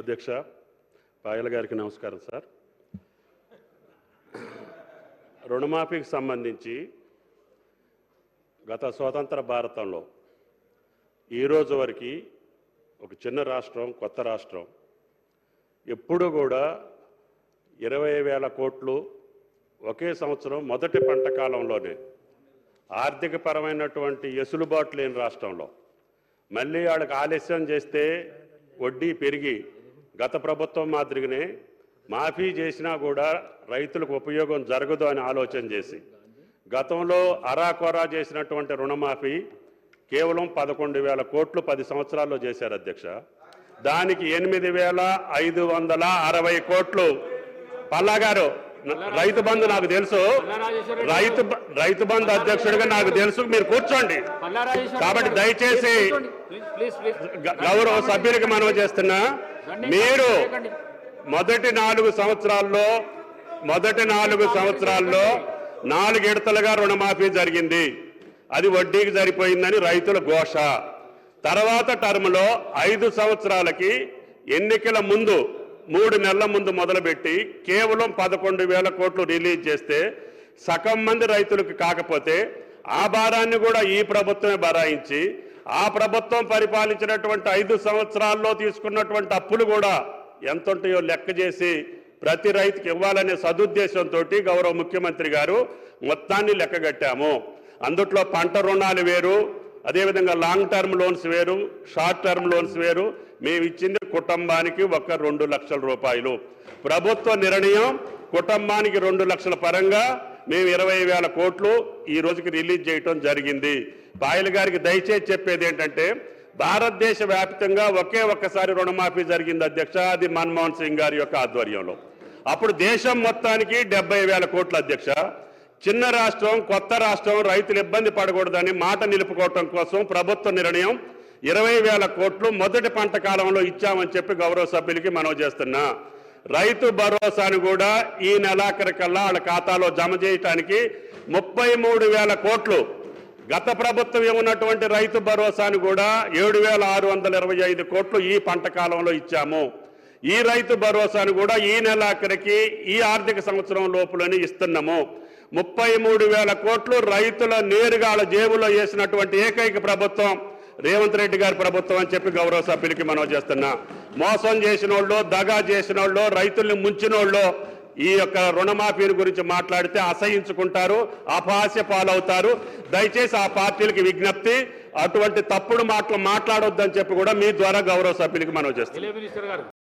అధ్యక్ష పాయల గారికి నమస్కారం సార్. రుణమాఫీకి సంబంధించి గత స్వతంత్ర భారతంలో ఈ రోజు వరకు ఒక చిన్న రాష్ట్రం కొత్త రాష్ట్రం. ఎప్పుడు కూడా ఇరవై వేల కోట్లు ఒకే సంవత్సరం మొదటి పంట కాలంలోనే ఆర్థిక పరమైనటువంటి ఎసులుబాటు లేని రాష్ట్రంలో. మళ్ళీ వాళ్ళకి ఆలస్యం చేస్తే వడ్డీ పెరిగి గత ప్రభుత్వం మాదిరిగానే మాఫీ చేసినా కూడా రైతులకు ఉపయోగం జరగదు అని ఆలోచన చేసి గతంలో అరాకొరా చేసినటువంటి రుణమాఫీ కేవలం పదకొండు వేల కోట్లు పది సంవత్సరాల్లో చేశారు అధ్యక్ష. దానికి ఎనిమిది వేల ఐదు వందల అరవై కోట్లు పల్లా గారు రైతు బంధు నాకు తెలుసు. రైతు రైతు బంధు అధ్యక్షుడిగా నాకు తెలుసు. మీరు కూర్చోండి. కాబట్టి దయచేసి గౌరవ సభ్యులకి మనవి చేస్తున్నా. మీరు మొదటి నాలుగు సంవత్సరాల్లో మొదటి నాలుగు సంవత్సరాల్లో నాలుగు విడతలుగా రుణమాఫీ జరిగింది. అది వడ్డీకి సరిపోయిందని రైతుల ఘోష. తర్వాత టర్మ్లో ఐదు సంవత్సరాలకి ఎన్నికల ముందు మూడు నెలల ముందు మొదలుపెట్టి కేవలం పదకొండు వేల కోట్లు రిలీజ్ చేస్తే సగం మంది రైతులకు కాకపోతే ఆ భారాన్ని కూడా ఈ ప్రభుత్వమే బరాయించి ఆ ప్రభుత్వం పరిపాలించినటువంటి ఐదు సంవత్సరాల్లో తీసుకున్నటువంటి అప్పులు కూడా ఎంత ఉంటాయో లెక్క చేసి ప్రతి రైతుకి ఇవ్వాలనే సదుద్దేశంతో గౌరవ ముఖ్యమంత్రి గారు మొత్తాన్ని లెక్కగట్టాము అందుట్లో పంట రుణాలు వేరు అదేవిధంగా లాంగ్ టర్మ్ లోన్స్ వేరు షార్ట్ టర్మ్ లోన్స్ వేరు. మేము ఇచ్చింది కుటుంబానికి ఒక రెండు లక్షల రూపాయలు. ప్రభుత్వ నిర్ణయం కుటుంబానికి రెండు లక్షల పరంగా మేము ఇరవై వేల కోట్లు ఈ రోజుకి రిలీజ్ చేయటం జరిగింది. పాయల్ గారికి దయచేసి చెప్పేది ఏంటంటే భారతదేశ వ్యాప్తంగా ఒకే ఒక్కసారి రుణమాఫీ జరిగింది అధ్యక్ష అది మన్మోహన్ సింగ్ గారి యొక్క ఆధ్వర్యంలో. అప్పుడు దేశం మొత్తానికి డెబ్బై వేల కోట్ల అధ్యక్ష. చిన్న రాష్ట్రం కొత్త రాష్ట్రం రైతులు ఇబ్బంది పడకూడదని మాట నిలుపుకోవటం కోసం ప్రభుత్వ నిర్ణయం ఇరవై వేల కోట్లు మొదటి పంట కాలంలో ఇచ్చామని చెప్పి గౌరవ సభ్యులకి మనవి చేస్తున్నా. రైతు భరోసాను కూడా ఈ నెలాఖరి కల్లా వాళ్ళ ఖాతాలో జమ చేయటానికి ముప్పై మూడు వేల కోట్లు. గత ప్రభుత్వం ఏమున్నటువంటి రైతు భరోసాను కూడా ఏడు వేల ఆరు వందల ఇరవై ఐదు కోట్లు ఈ పంట కాలంలో ఇచ్చాము. ఈ రైతు భరోసాను కూడా ఈ నెలాఖరికి ఈ ఆర్థిక సంవత్సరం లోపులని ఇస్తున్నాము. ముప్పై మూడు వేల కోట్లు రైతుల నేరుగా వాళ్ళ జేబులో వేసినటువంటి ఏకైక ప్రభుత్వం రేవంత్ రెడ్డి గారి ప్రభుత్వం అని చెప్పి గౌరవ సభ్యులకి మనం చేస్తున్నా. మోసం చేసిన వాళ్ళు దగా చేసిన వాళ్ళు రైతుల్ని ముంచిన వాళ్ళు ఈ యొక్క రుణమాఫీని గురించి మాట్లాడితే అసహించుకుంటారు అపహాస్య పాలవుతారు. దయచేసి ఆ పార్టీలకి విజ్ఞప్తి అటువంటి తప్పుడు మాటలు మాట్లాడొద్దని చెప్పి కూడా మీ ద్వారా గౌరవ సభ్యులకి మనం చేస్తాం